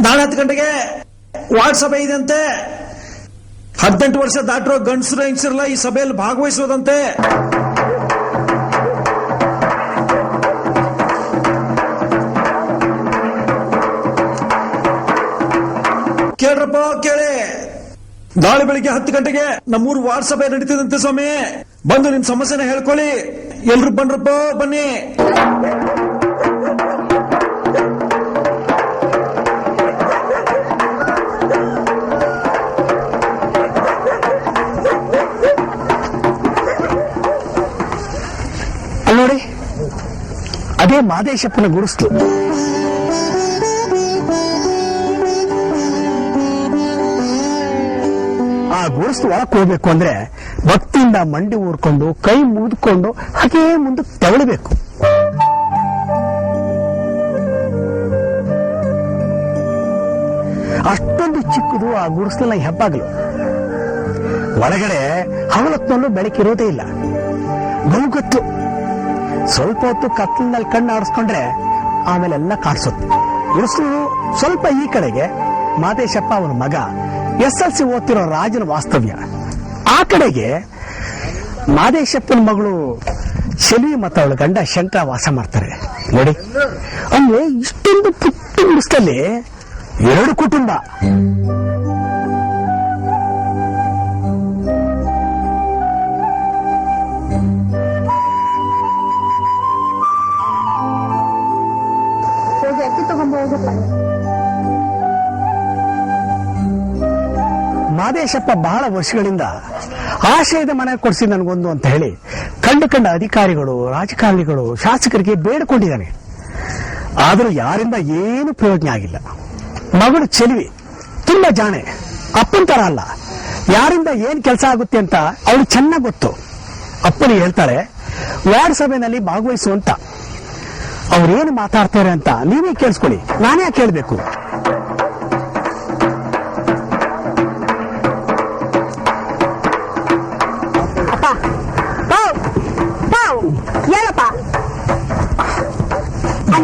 ನಾಳೆ ಹತ್ತು ಗಂಟೆಗೆ ವಾರ್ಡ್ ಸಭೆ ಇದೆಯಂತೆ ಹದಿನೆಂಟು ವರ್ಷ ದಾಟಿರೋ ಗಂಡಸರು ಹೆಂಗಸಿರಲ್ಲ ಈ ಸಭೆಯಲ್ಲಿ ಭಾಗವಹಿಸೋದಂತೆ. ಕೇಳ್ರಪ್ಪ ಕೇಳಿ. ನಾಳೆ ಬೆಳಿಗ್ಗೆ ಹತ್ತು ಗಂಟೆಗೆ ನಮ್ಮೂರು ವಾರ್ಡ್ ಸಭೆ ನಡೀತದಂತೆ ಸ್ವಾಮಿ? ಬಂದು ನಿಮ್ ಸಮಸ್ಯೆನ ಹೇಳ್ಕೊಳ್ಳಿ. ಎಲ್ರು ಬನ್ರಪ್ಪ, ಬನ್ನಿ. ಅದೇ ಮಾದೇಶಪ್ಪನ ಗುರುಸ್ಲು ಆ ಗುಡಿಸ್ತು ಒಳಕ್ ಹೋಗ್ಬೇಕು ಅಂದ್ರೆ ಭಕ್ತಿಯಿಂದ ಮಂಡಿ ಊರ್ಕೊಂಡು, ಕೈ ಮುಗಿದುಕೊಂಡು ಹಾಗೇ ಮುಂದೆ ತೆವಳಬೇಕು. ಅಷ್ಟೊಂದು ಚಿಕ್ಕದು ಆ ಗುಡಿಸ್ಲನ್ನ ಹೆಬ್ಬಾಗ್ಲು. ಒಳಗಡೆ ಹಗಲೊತ್ತಲ್ಲೂ ಬೆಳಕಿರೋದೇ ಇಲ್ಲ. ಬಹುಗತ್ತು ಸ್ವಲ್ಪ ಹೊತ್ತು ಕತ್ಲಿನಲ್ಲಿ ಕಣ್ಣು ಆಡಿಸ್ಕೊಂಡ್ರೆ ಆಮೇಲೆ ಎಲ್ಲ ಕಾಣಿಸುತ್ತೆ ಗುರುಸು ಸ್ವಲ್ಪ ಈ ಕಡೆಗೆ ಮಾದೇಶಪ್ಪ ಅವನ ಮಗ ಎಸ್ ಎಲ್ ಸಿ ಓದ್ತಿರೋ ರಾಜನ ವಾಸ್ತವ್ಯ. ಆ ಕಡೆಗೆ ಮಾದೇಶಪ್ಪನ ಮಗಳು ಶಲಿ ಮತ್ತು ಅವಳ ಗಂಡ ಶಂಕರ ವಾಸ ಮಾಡ್ತಾರೆ. ನೋಡಿ. ಅಂದ್ರೆ ಇಷ್ಟೊಂದು ಪುಟ್ಟ ಮುಸ್ತಲ್ಲಿ ಎರಡು ಕುಟುಂಬ. ಮಾದೇಶಪ್ಪ ಬಹಳ ವರ್ಷಗಳಿಂದ ಆಶಯದ ಮನೆ ಕೊಡಿಸಿ ನನಗೊಂದು ಅಂತ ಹೇಳಿ ಕಂಡು ಕಂಡ ಅಧಿಕಾರಿಗಳು, ರಾಜಕಾರಣಿಗಳು, ಶಾಸಕರಿಗೆ ಬೇಡಿಕೊಂಡಿದ್ದಾನೆ. ಆದರೂ ಯಾರಿಂದ ಏನು ಪ್ರಯೋಜನ ಆಗಿಲ್ಲ. ಮಗಳು ಚೆಲುವಿ, ತುಂಬಾ ಜಾಣೆ ಅಪ್ಪನ ತರ ಅಲ್ಲ. ಯಾರಿಂದ ಏನ್ ಕೆಲಸ ಆಗುತ್ತೆ ಅಂತ ಅವಳು ಚೆನ್ನಾಗಿ ಗೊತ್ತು. ಅಪ್ಪನಿಗೆ ಹೇಳ್ತಾಳೆ ವಾರ್ಡ್ ಸಭೆಯಲ್ಲಿ ಭಾಗವಹಿಸುವಂತ ಅವ್ರೇನು ಮಾತಾಡ್ತಾರೆ ಅಂತ ನೀವೇ ಕೇಳಿಸ್ಕೊಳ್ಳಿ, ನಾನೇ ಕೇಳಬೇಕು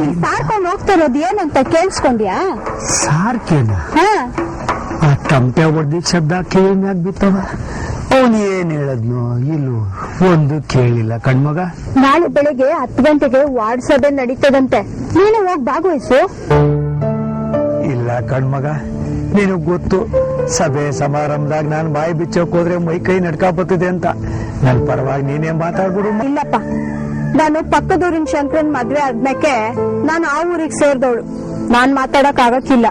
ಅಲ್ಲಿ ಹೋಗ್ತಾ ಇರೋದು ಏನಂತ ಕೇಳಿಸ್ಕೊಂಡ್ಯಾ? ಸಾರ್ಕೇನ? ಹಾ. ಆ ಟಂಪೆ ಹೊಡೆದಿದ್ದ ಶಬ್ದ ಕೇಳಿನ ಆಗ್ಬಿತ್ತವ ಬಿತ್ತವ. ಅವನು ಏನ್ ಹೇಳದ್ನು ಇಲ್ಲ ಒಂದು ಕೇಳಿಲ್ಲ ಕಣ್ಮಗ. ನಾಳೆ ಬೆಳಿಗ್ಗೆ ಹತ್ತು ಗಂಟೆಗೆ ವಾರ್ಡ್ ಸಭೆ ನಡೀತದಂತೆ. ನೀನು ಹೋಗಿ ಭಾಗವಹಿಸು. ಇಲ್ಲ ಕಣ್ಮಗ ನಿನಗ್ ಗೊತ್ತು ಸಭೆ ಸಮಾರಂಭದಾಗ ನಾನು ಬಾಯಿ ಬಿಚ್ಚೋಕ್ ಹೋದ್ರೆ ಮೈ ಕೈ ನಡ್ಕಾ ಬರ್ತದೆ ಅಂತ. ನನ್ ಪರವಾಗಿ ನೀನೇ ಮಾತಾಡ್ಬಿಡು ಇಲ್ಲಪ್ಪ. ನಾನು ಪಕ್ಕದೂರಿನ ಶಂಕರನ್ ಮದ್ವೆ ಆದ್ಮೇಕೆ ನಾನು ಆ ಊರಿಗೆ ಸೇರ್ದವಳು. ನಾನ್ ಮಾತಾಡಕ್ ಆಗಕ್ಕಿಲ್ಲ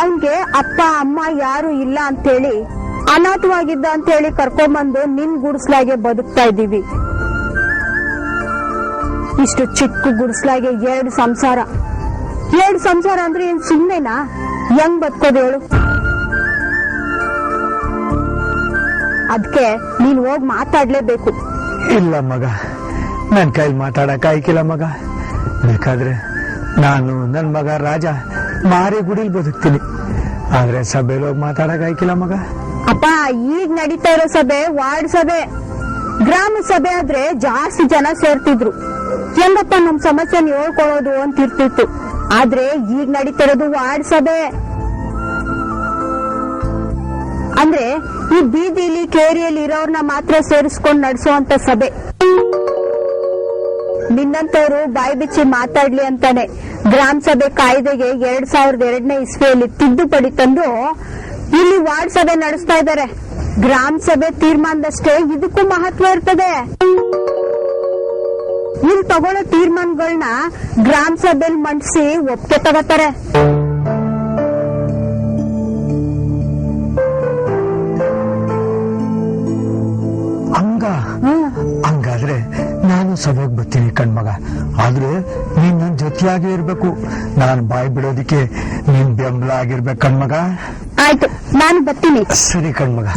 ಅವನ್ಗೆ ಅಪ್ಪ, ಅಮ್ಮ ಯಾರು ಇಲ್ಲ ಅಂತ ಹೇಳಿ ಅನಾಥವಾಗಿದ್ದ ಅಂತ ಹೇಳಿ ಕರ್ಕೊಂಬಂದು ನಿನ್ ಗುಡಿಸ್ಲಾಗೆ ಬದುಕ್ತಾ ಇದ್ದೀವಿ. ಇಷ್ಟು ಚಿಕ್ಕ ಗುಡಿಸ್ಲಾಗೆ ಎರಡು ಸಂಸಾರ. ಎರಡು ಸಂಸಾರ ಅಂದ್ರೆ ಏನ್ ಸುಮ್ಮನೆನಾ ಹೆಂಗ್ ಬದುಕೋದು ಹೇಳು. ಅದಕ್ಕೆ ನೀನ್ ಹೋಗ್ ಮಾತಾಡ್ಲೇಬೇಕು. ಇಲ್ಲ ಮಗ. ನನ್ ಕೈಲಿ ಮಾತಾಡಕ್ ಆಯ್ಕಿಲ್ಲ ಮಗ. ಬೇಕಾದ್ರೆ ನಾನು ನನ್ ಮಗ ರಾಜ ಮಾರಿ ಗುಡಿಲ್ ಬದುಕ್ತೀನಿ. ಆದ್ರೆ ಸಭೆಲಿ ಹೋಗಿ ಮಾತಾಡಕ್ ಆಯ್ಕಿಲ್ಲ ಮಗ. ಅಪ್ಪ ಈಗ ನಡೀತಾ ಇರೋ ಸಭೆ ವಾರ್ಡ್ ಸಭೆ ಗ್ರಾಮ ಸಭೆ ಆದ್ರೆ ಜಾಸ್ತಿ ಜನ ಸೇರ್ತಿದ್ರು. ಎಂದಪ್ಪ ನಮ್ ಸಮಸ್ಯೆನ ಹೇಳ್ಕೊಳ್ಳೋದು ಅಂತ ಇರ್ತಿತ್ತು. ಆದ್ರೆ ಈಗ ನಡೀತಾ ಇರೋದು ವಾರ್ಡ್ ಸಭೆ. ಅಂದ್ರೆ ಈ ಬೀದಿಲಿ ಕೇರಿಯಲ್ಲಿ ಇರೋರ್ನ ಮಾತ್ರ ಸೇರಿಸ್ಕೊಂಡು ನಡೆಸುವಂತ ಸಭೆ. ನಿನ್ನಂತವ್ರು ಬಾಯಿ ಬಿಚ್ಚಿ ಮಾತಾಡ್ಲಿ ಅಂತಾನೆ. ಗ್ರಾಮ ಸಭೆ ಕಾಯ್ದೆಗೆ ಎರಡ್ ಸಾವಿರದ ಎರಡನೇ ಇಸ್ವಿಯಲ್ಲಿ ತಿದ್ದುಪಡಿ ತಂದು ಇಲ್ಲಿ ವಾರ್ಡ್ ಸಭೆ ನಡೆಸ್ತಾ ಇದ್ದಾರೆ. ಗ್ರಾಮ ಸಭೆ ತೀರ್ಮಾನದಷ್ಟೇ ಇದಕ್ಕೂ ಮಹತ್ವ ಇರ್ತದೆ. ಇಲ್ಲಿ ತಗೊಳ್ಳೋ ತೀರ್ಮಾನಗಳನ್ನ ಗ್ರಾಮ ಸಭೆಯಲ್ಲಿ ಮಂಡಿಸಿ ಒಪ್ಪಿಗೆ ತಗೋತಾರೆ. ನೀನ್ ನನ್ ಜೊತೆಯಾಗಿ ಇರ್ಬೇಕು. ನಾನ್ ಬಾಯ್ ಬಿಡೋದಿಕ್ಕೆ ನೀನ್ ಬೆಂಬಲ ಆಗಿರ್ಬೇಕು ಕಣ್ಮಗ. ಆಯ್ತು ನಾನು ಬರ್ತೀನಿ. ಸರಿ ಕಣ್ಮಗ.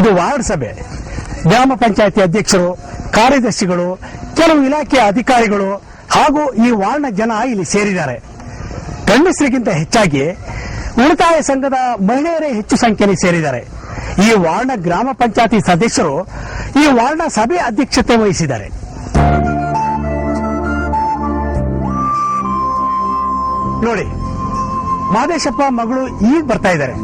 ಇದು ವಾರ್ಡ್ ಸಭೆ. ಗ್ರಾಮ ಪಂಚಾಯತಿ ಅಧ್ಯಕ್ಷರು, ಕಾರ್ಯದರ್ಶಿಗಳು, ಕೆಲವು ಇಲಾಖೆಯ ಅಧಿಕಾರಿಗಳು ಹಾಗೂ ಈ ವಾರ್ಡ್ನ ಜನ ಇಲ್ಲಿ ಸೇರಿದ್ದಾರೆ. ಗಂಡಸರಿಗಿಂತ ಹೆಚ್ಚಾಗಿ ಉಳಿತಾಯ ಸಂಘದ ಮಹಿಳೆಯರೇ ಹೆಚ್ಚು ಸಂಖ್ಯೆಯಲ್ಲಿ ಸೇರಿದ್ದಾರೆ. ಈ ವಾರ್ಡ್ನ ಗ್ರಾಮ ಪಂಚಾಯತಿ ಸದಸ್ಯರು ಈ ವಾರ್ಡ್ನ ಸಭೆ ಅಧ್ಯಕ್ಷತೆ ವಹಿಸಿದ್ದಾರೆ. ನೋಡಿ, ಮಾದೇಶಪ್ಪ ಮಗಳು ಈಗ ಬರ್ತಾ ಇದ್ದಾರೆ.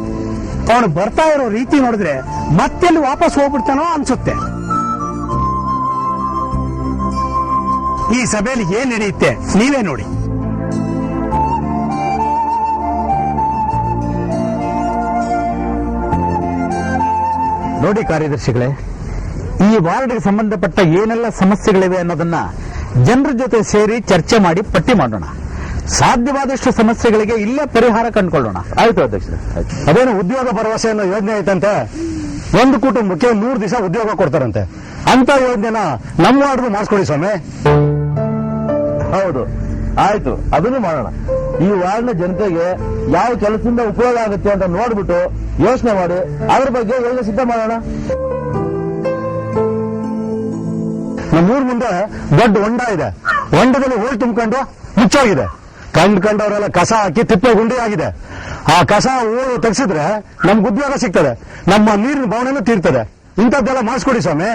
ಅವನು ಬರ್ತಾ ಇರೋ ರೀತಿ ನೋಡಿದ್ರೆ ಮತ್ತೆಲ್ಲಿ ವಾಪಸ್ ಹೋಗ್ಬಿಡ್ತಾನೋ ಅನ್ಸುತ್ತೆ. ಈ ಸಭೆಯಲ್ಲಿ ಏನ್ ನಡೆಯುತ್ತೆ ನೀವೇ ನೋಡಿ. ನೋಡಿ ಕಾರ್ಯದರ್ಶಿಗಳೇ, ಈ ವಾರ್ಡ್ಗೆ ಸಂಬಂಧಪಟ್ಟ ಏನೆಲ್ಲ ಸಮಸ್ಯೆಗಳಿವೆ ಅನ್ನೋದನ್ನ ಜನರ ಜೊತೆ ಸೇರಿ ಚರ್ಚೆ ಮಾಡಿ ಪಟ್ಟಿ ಮಾಡೋಣ. ಸಾಧ್ಯವಾದಷ್ಟು ಸಮಸ್ಯೆಗಳಿಗೆ ಇಲ್ಲೇ ಪರಿಹಾರ ಕಂಡುಕೊಳ್ಳೋಣ. ಆಯ್ತು ಅಧ್ಯಕ್ಷ ಅದೇನು ಉದ್ಯೋಗ ಭರವಸೆ ಅನ್ನೋ ಯೋಜನೆ ಐತಂತೆ? ಒಂದು ಕುಟುಂಬಕ್ಕೆ ಮೂರು ದಿವಸ ಉದ್ಯೋಗ ಕೊಡ್ತಾರಂತೆ. ಅಂತ ಯೋಜನೆನ ನಮ್ಮ ವಾರ್ಡ್ಗೂ ಮಾಡಿಸ್ಕೊಳ್ಳಿ ಸ್ವಾಮಿ. ಹೌದು. ಆಯ್ತು. ಅದನ್ನು ಮಾಡೋಣ. ಈ ವಾರ್ಡ್ನ ಜನತೆಗೆ ಯಾವ ಕೆಲಸದಿಂದ ಉಪಯೋಗ ಆಗುತ್ತೆ ಅಂತ ನೋಡ್ಬಿಟ್ಟು ಯೋಚನೆ ಮಾಡಿ ಅದ್ರ ಬಗ್ಗೆ ಯೋಜನೆ ಸಿದ್ಧ ಮಾಡೋಣ. ನಮ್ಮೂರ್ ಮುಂದೆ ದೊಡ್ಡ ಹೊಂಡ ಇದೆ. ಹೊಂಡದಲ್ಲಿ ಹೂಳು ತುಂಬಿಕೊಂಡು ಮುಚ್ಚೋಗಿದೆ. ಕಂಡು ಕಂಡವರೆಲ್ಲ ಕಸ ಹಾಕಿ ತಿಪ್ಪೆ ಗುಂಡಿ ಆಗಿದೆ. ಆ ಕಸ ಹೂಳು ತೆಗೆಸಿದ್ರೆ ನಮ್ಗೆ ಉದ್ಯೋಗ ಸಿಗ್ತದೆ. ನಮ್ಮ ನೀರಿನ ಭಾವನೆನೂ ತೀರ್ತದೆ. ಇಂಥದ್ದೆಲ್ಲ ಮಾಡಿಸ್ಕೊಡಿ ಸ್ವಾಮಿ.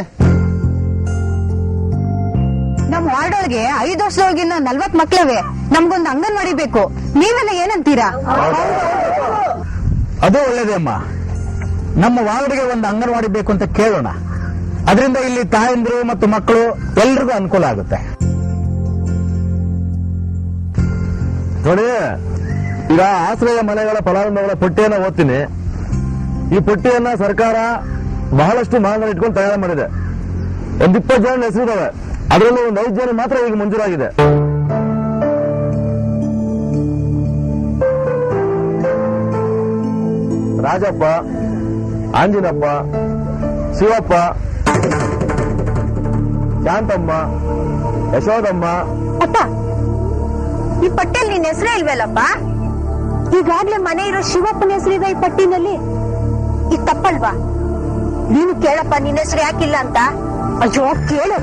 ನಮ್ ವಾರ್ಡ್ ಒಳಗೆ ಐದು ವರ್ಷದೊಳಗಿನ ನಲ್ವತ್ ಮಕ್ಳವೆ. ನಮ್ಗೊಂದು ಅಂಗನವಾಡಿ ಬೇಕು. ನೀವೆಲ್ಲ ಏನಂತೀರಾ? ಅದು ಒಳ್ಳೇದೇ ಅಮ್ಮ. ನಮ್ಮ ವಾರ್ಡ್ಗೆ ಒಂದು ಅಂಗನವಾಡಿ ಬೇಕು ಅಂತ ಕೇಳೋಣ. ಅದರಿಂದ ಇಲ್ಲಿ ತಾಯಂದಿರು ಮತ್ತು ಮಕ್ಕಳು ಎಲ್ರಿಗೂ ಅನುಕೂಲ ಆಗುತ್ತೆ. ನೋಡಿ ಈಗ ಆಶ್ರಯ ಮನೆಗಳ ಫಲಾನುಭವಿಗಳ ಪಟ್ಟಿಯನ್ನ ಓದ್ತೀನಿ. ಈ ಪಟ್ಟಿಯನ್ನ ಸರ್ಕಾರ ಬಹಳಷ್ಟು ಮಾನದಂಡ ಇಟ್ಕೊಂಡು ತಯಾರು ಮಾಡಿದೆ. ಒಂದ್ ಇಪ್ಪತ್ತು ಜನ ಹೆಸರಿದಾವೆ. ಅದರಲ್ಲೂ ಒಂದು ಐದು ಜನ ಮಾತ್ರ ಈಗ ಮಂಜೂರಾಗಿದೆ. ರಾಜಪ್ಪ, ಆಂಜಿನಪ್ಪ, ಶಿವಪ್ಪ, ಶಾಂತಮ್ಮ ಯಶೋದಮ್ಮ ನಿನ್ ಹೆಸರೇ ಇಲ್ವಲ್ಲಪ್ಪ? ಈಗಾಗ್ಲೇ ಮನೆ ಇರೋ ಶಿವಪ್ಪನ ಹೆಸರಿದೆ ಈ ಪಟ್ಟಿನಲ್ಲಿ. ಈ ತಪ್ಪಲ್ವಾ? ನೀನು ಕೇಳಪ್ಪ, ನಿನ್ನ ಹೆಸರು ಯಾಕಿಲ್ಲ ಅಂತ? ಅಯ್ಯೋ, ಕೇಳು.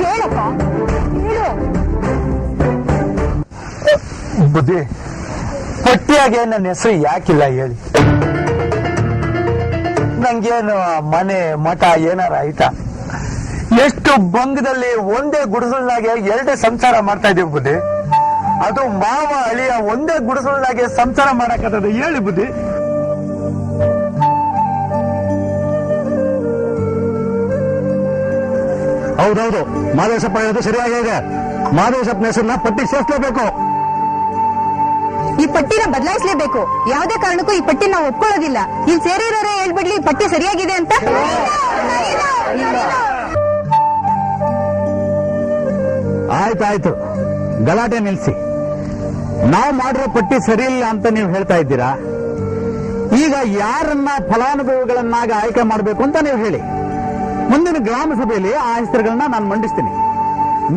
ಕೇಳಪ್ಪ, ಕೇಳು. ಬುದ್ಧಿ, ಪಟ್ಟಿಯಾಗೆ ನನ್ನ ಹೆಸರು ಯಾಕಿಲ್ಲ ಹೇಳಿ. ನಂಗೇನು ಮನೆ ಮಠ ಏನಾರ ಆಯ್ತಾ? ಎಷ್ಟು ಬಂಗದಲ್ಲಿ ಒಂದೇ ಗುಡಿಸಲ್ನಾಗೆ ಎರಡೇ ಸಂಸಾರ ಮಾಡ್ತಾ ಇದೀವಿ ಬುದ್ಧಿ. ಅದು ಮಾವ ಅಳಿಯ ಒಂದೇ ಗುಡಿಸಲ್ನಾಗೆ ಸಂಸಾರ ಮಾಡಕತ್ತದ ಹೇಳಿ ಬುದ್ಧಿ. ಹೌದೌದು. ಮಾದೇಶಪ್ಪ ಹೇಳೋದು ಸರಿಯಾಗಿದೆ ಮಾದೇಶಪ್ಪನ ಹೆಸರನ್ನ ಪಟ್ಟಿ ಸೇರಿಸಲೇಬೇಕು. ಈ ಪಟ್ಟಿನ ಬದಲಾಯಿಸಲೇಬೇಕು. ಯಾವುದೇ ಕಾರಣಕ್ಕೂ ಈ ಪಟ್ಟಿ ನಾವು ಒಪ್ಕೊಳ್ಳೋದಿಲ್ಲ. ಇಲ್ಲಿ ಸೇರಿರೋರೇ ಹೇಳ್ಬಿಡ್ಲಿ ಪಟ್ಟಿ ಸರಿಯಾಗಿದೆ ಅಂತ? ಆಯ್ತಾಯ್ತು ಗಲಾಟೆ ನಿಲ್ಸಿ. ನಾವು ಮಾಡಿರೋ ಪಟ್ಟಿ ಸರಿ ಇಲ್ಲ ಅಂತ ನೀವು ಹೇಳ್ತಾ ಇದ್ದೀರಾ? ಈಗ ಯಾರನ್ನ ಫಲಾನುಭವಿಗಳನ್ನಾಗಿ ಆಯ್ಕೆ ಮಾಡಬೇಕು ಅಂತ ನೀವು ಹೇಳಿ. ಮುಂದಿನ ಗ್ರಾಮ ಸಭೆಯಲ್ಲಿ ಆ ಹೆಸರುಗಳನ್ನ ನಾನು ಮಂಡಿಸ್ತೀನಿ.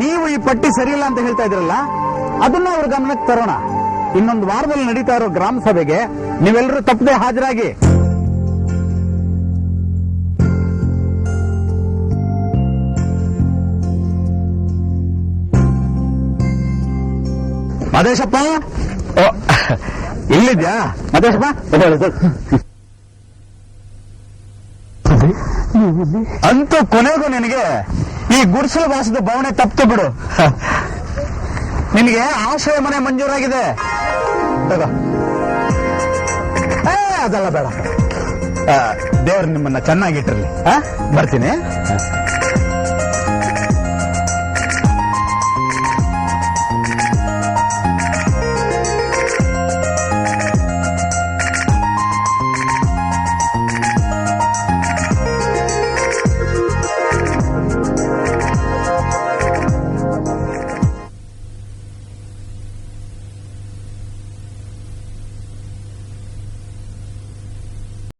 ನೀವು ಈ ಪಟ್ಟಿ ಸರಿಯಿಲ್ಲ ಅಂತ ಹೇಳ್ತಾ ಇದ್ರಲ್ಲ ಅದನ್ನ ಅವ್ರ ಗಮನಕ್ಕೆ ತರೋಣ. ಇನ್ನೊಂದು ವಾರದಲ್ಲಿ ನಡೀತಾ ಇರೋ ಗ್ರಾಮ ಸಭೆಗೆ ನೀವೆಲ್ಲರೂ ತಪ್ಪದೆ ಹಾಜರಾಗಿ. ಮಾದೇಶಪ್ಪ ಇಲ್ಲಿದ್ಯಾ ಮದೇಶಪ್ಪ ಅಂತೂ ಕೊನೆಗೂ ನಿನಗೆ ಈ ಗುಡಿಸಲು ವಾಸದ ಭಾವನೆ ತಪ್ತು ಬಿಡು. ನಿನಗೆ ಆಶ್ರಯ ಮನೆ ಮಂಜೂರಾಗಿದೆ. ಏ, ಅದೆಲ್ಲ ಬೇಡ. ದೇವ್ರು ನಿಮ್ಮನ್ನ ಚೆನ್ನಾಗಿಟ್ಟಿರ್ಲಿ. ಹಾ ಬರ್ತೀನಿ.